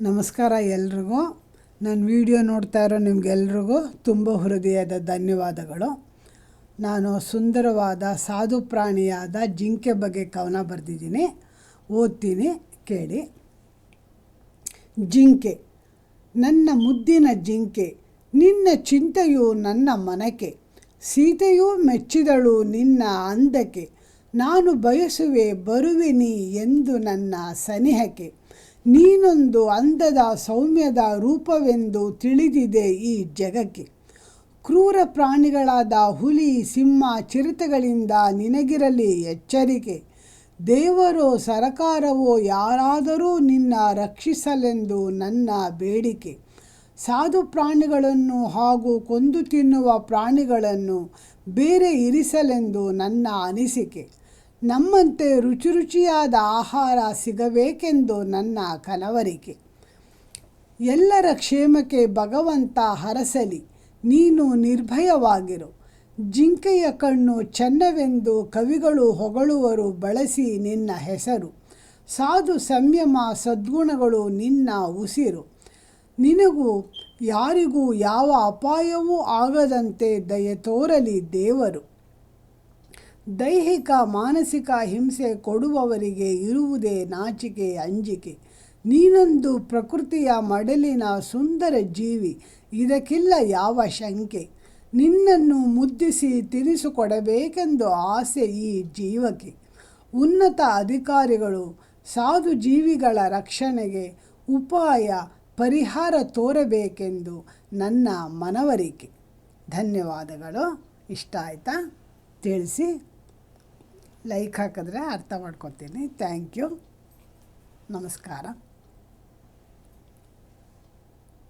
ನಮಸ್ಕಾರ ಎಲ್ರಿಗೂ. ನನ್ನ ವಿಡಿಯೋ ನೋಡ್ತಾ ಇರೋ ನಿಮಗೆಲ್ರಿಗೂ ತುಂಬ ಹೃದಯದ ಧನ್ಯವಾದಗಳು. ನಾನು ಸುಂದರವಾದ ಸಾಧು ಪ್ರಾಣಿಯಾದ ಜಿಂಕೆ ಬಗ್ಗೆ ಕವನ ಬರೆದಿದ್ದೀನಿ. ಓದ್ತೀನಿ, ಕೇಳಿ. ಜಿಂಕೆ. ನನ್ನ ಮುದ್ದಿನ ಜಿಂಕೆ. ನಿನ್ನ ಚಿಂತೆಯು ನನ್ನ ಮನಕೆ. ಸೀತೆಯೂ ಮೆಚ್ಚಿದಳು ನಿನ್ನ ಅಂದಕ್ಕೆ ನಾನು ಬಯಸುವೆ ಬರುವಿನಿ ಎಂದು ನನ್ನ ಸನಿಹಕ್ಕೆ ನೀನೊಂದು ಅಂದದ ಸೌಮ್ಯದ ರೂಪವೆಂದು ತಿಳಿದಿದೆ ಈ ಜಗಕ್ಕೆ. ಕ್ರೂರ ಪ್ರಾಣಿಗಳಾದ ಹುಲಿ, ಸಿಂಹ, ಚಿರತೆಗಳಿಂದ ನಿನಗಿರಲಿ ಎಚ್ಚರಿಕೆ. ದೇವರೋ, ಸರಕಾರವೋ, ಯಾರಾದರೂ ನಿನ್ನ ರಕ್ಷಿಸಲೆಂದು ನನ್ನ ಬೇಡಿಕೆ. ಸಾಧು ಪ್ರಾಣಿಗಳನ್ನು ಹಾಗೂ ಕೊಂದು ತಿನ್ನುವ ಪ್ರಾಣಿಗಳನ್ನು ಬೇರೆ ಇರಿಸಲೆಂದು ನನ್ನ ಅನಿಸಿಕೆ. ನಮ್ಮಂತೆ ರುಚಿ ರುಚಿಯಾದ ಆಹಾರ ಸಿಗಬೇಕೆಂದು ನನ್ನ ಕನವರಿಕೆ. ಎಲ್ಲರ ಕ್ಷೇಮಕ್ಕೆ ಭಗವಂತ ಹರಸಲಿ, ನೀನು ನಿರ್ಭಯವಾಗಿರು. ಜಿಂಕೆಯ ಕಣ್ಣು ಚೆನ್ನವೆಂದು ಕವಿಗಳು ಹೊಗಳುವರು ಬಳಸಿ ನಿನ್ನ ಹೆಸರು. ಸಾಧು ಸಂಯಮ ಸದ್ಗುಣಗಳು ನಿನ್ನ ಉಸಿರು. ನಿನಗೂ ಯಾರಿಗೂ ಯಾವ ಅಪಾಯವೂ ಆಗದಂತೆ ದಯೆ ತೋರಲಿ ದೇವರು. ದೈಹಿಕ, ಮಾನಸಿಕ ಹಿಂಸೆ ಕೊಡುವವರಿಗೆ ಇರುವುದೇ ನಾಚಿಕೆ, ಅಂಜಿಕೆ. ನೀನೊಂದು ಪ್ರಕೃತಿಯ ಮಡಲಿನ ಸುಂದರ ಜೀವಿ, ಇದಕ್ಕಿಲ್ಲ ಯಾವ ಶಂಕೆ. ನಿನ್ನನ್ನು ಮುದ್ದಿಸಿ ತಿನಿಸುಕೊಡಬೇಕೆಂದು ಆಸೆ ಈ ಜೀವಕ್ಕೆ. ಉನ್ನತ ಅಧಿಕಾರಿಗಳು, ಸಾಧು ಜೀವಿಗಳ ರಕ್ಷಣೆಗೆ ಉಪಾಯ, ಪರಿಹಾರ ತೋರಬೇಕೆಂದು ನನ್ನ ಮನವರಿಕೆ. ಧನ್ಯವಾದಗಳು. ಇಷ್ಟ ಆಯಿತಾ? ತಿಳಿಸಿ. ಲೈಕ್ ಹಾಕಿದ್ರೆ ಅರ್ಥ ಮಾಡ್ಕೊತೀನಿ. ಥ್ಯಾಂಕ್ ಯು ನಮಸ್ಕಾರ.